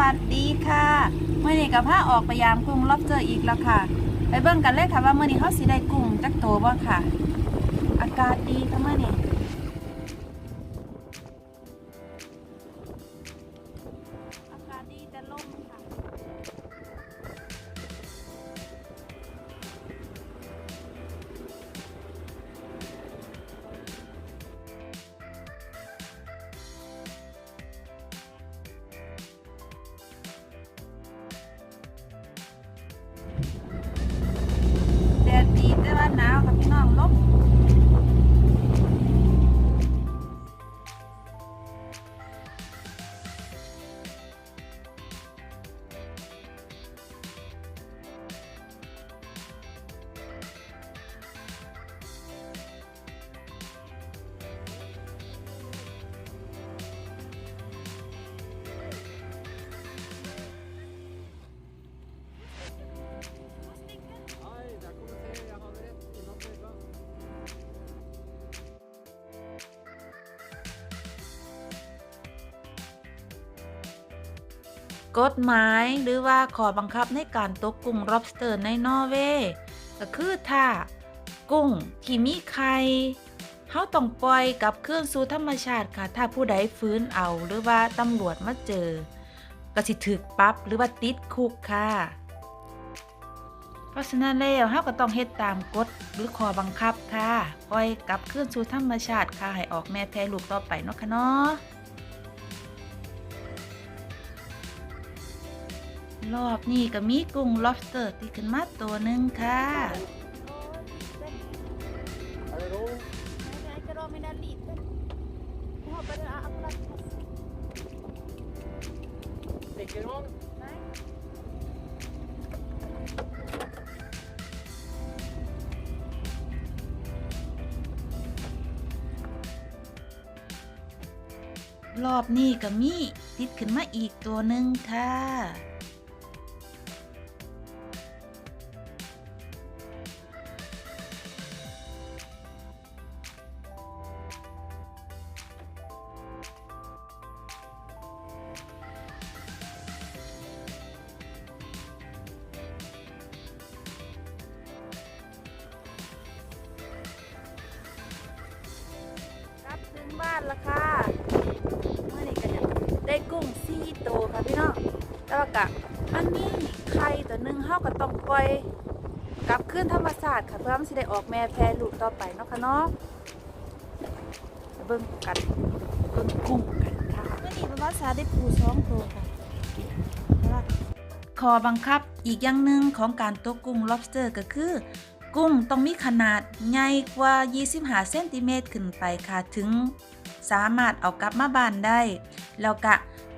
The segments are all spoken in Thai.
วัสดีค่ะเมื่อนี้กับผ้าออกไปยามกุ้งลอบเจออีกแล้วค่ะ ไปเบิ่งกันเลยค่ะว่าเมื่อนี้เขาสีได้กุ้งจักโตบ่ค่ะ อากาศดีค่ะเมื่อนี้ หนาวค่ะพี่น้องลม กฎหมายหรือว่าขอบังคับในการตกกุ้ง lobster ในนอร์เวย์ก็คือถ้ากุ้งที่มีไข่เฮาต้องปล่อยกลับเคืนสู่ธรรมชาติค่ะ ถ้าผู้ใดฟื้นเอาหรือว่าตำรวจมาเจอ ก็สิถึกปรับหรือว่าติดคุกค่ะ เพราะฉะนั้นแล้วเฮาก็ต้องเฮ็ดตามกฎหรือข้อบังคับค่ะ ปล่อยกลับเคืนสู่ธรรมชาติค่ะ ให้ออกแม่แพร่ลูกต่อไปเนาะค่ะเนาะ รอบนี้ก็มีกุ้ง lobster ติดขึ้นมาตัวหนึ่งค่ะรอบนี้ก็มีติดขึ้นมาอีกตัวหนึ่งค่ะานและค่ะเมื่อนี้ก็จะได้กุ้งสี่ตัวค่ะพี่น้องแต่ว่ากะมันมีไข่ตัวหนึ่งเฮาก็ต้องปล่อยกลับขึ้นธรรมศาสตร์ค่ะเพื่อมันสิได้ออกแม่แพร่ลูกต่อไปเนาะค่ะเนาะเบิ่งกันเบิ่งกุ้งกันค่ะเมื่อนี้ประมาณสาได้ปูสองตัวค่ะแล้วขอบังคับอีกอย่างหนึ่งของการตกกุ้ง lobster ก็คือ กุ้งต้องมีขนาดใหญ่กว่า 25 เซนติเมตรขึ้นไปค่ะถึง สามารถเอากลับมาบ้านได้ แล้วก็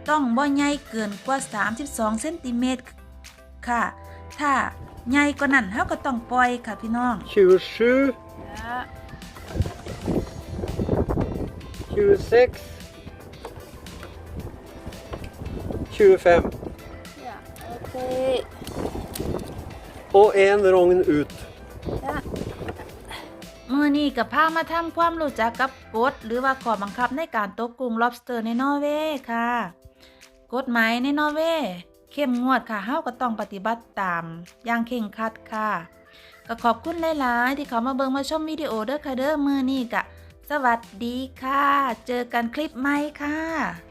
ต้องบ่ใหญ่เกินกว่า 32เซนติเมตรค่ะ ถ้าใหญ่กว่านั้นเฮาก็ต้องปล่อยค่ะพี่น้อง 27, 26, 25 Ja, okej. och en rogn ut. มือนี้กับพามาทำความรู้จักกับกฎหรือว่าข้อบังคับในการตกกุ้ง lobster ในนอร์เวย์ค่ะ กฎหมายในนอร์เวย์เข้มงวดค่ะเฮาก็ต้องปฏิบัติตาม อย่างเคร่งครัดค่ะ ก็ขอบคุณหลาย ๆ ที่เขามาเบิ่งมาชมวิดีโอเด้อค่ะเด้อมือนี้กะสวัสดีค่ะ เจอกันคลิปใหม่ค่ะ